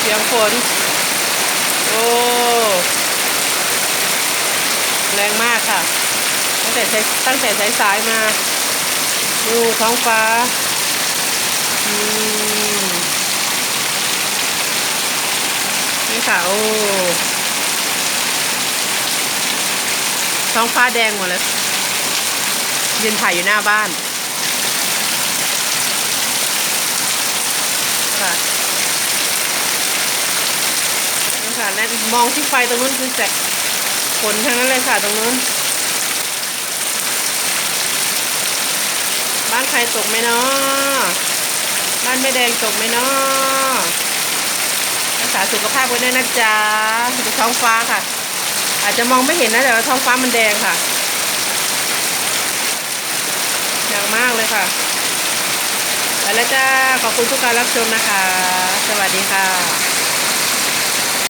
เสียงฝน โอ้ แรงมากค่ะ ตั้งแต่ตั้งแต่สายสายๆมา ดูท้องฟ้าอืมนี่ค่ะ โอ้ ท้องฟ้าแดงหมดเลยยืนถ่ายอยู่หน้าบ้าน ค่ะนี่ ค่ะ และมองที่ไฟตรงนู้นคือแสงฝนทั้งนั้นเลยค่ะตรงนู้น บ้านใครตกไหมเนาะบ้านแม่แดงตกไหมเนาะรักษาสุขภาพไว้ด้วยนะจ๊ะดูท้องฟ้าค่ะ อาจจะมองไม่เห็นนะแต่ว่าท้องฟ้ามันแดงค่ะอย่างมากเลยค่ะไปแล้วจ้า ขอบคุณทุกการรับชมนะคะ สวัสดีค่ะ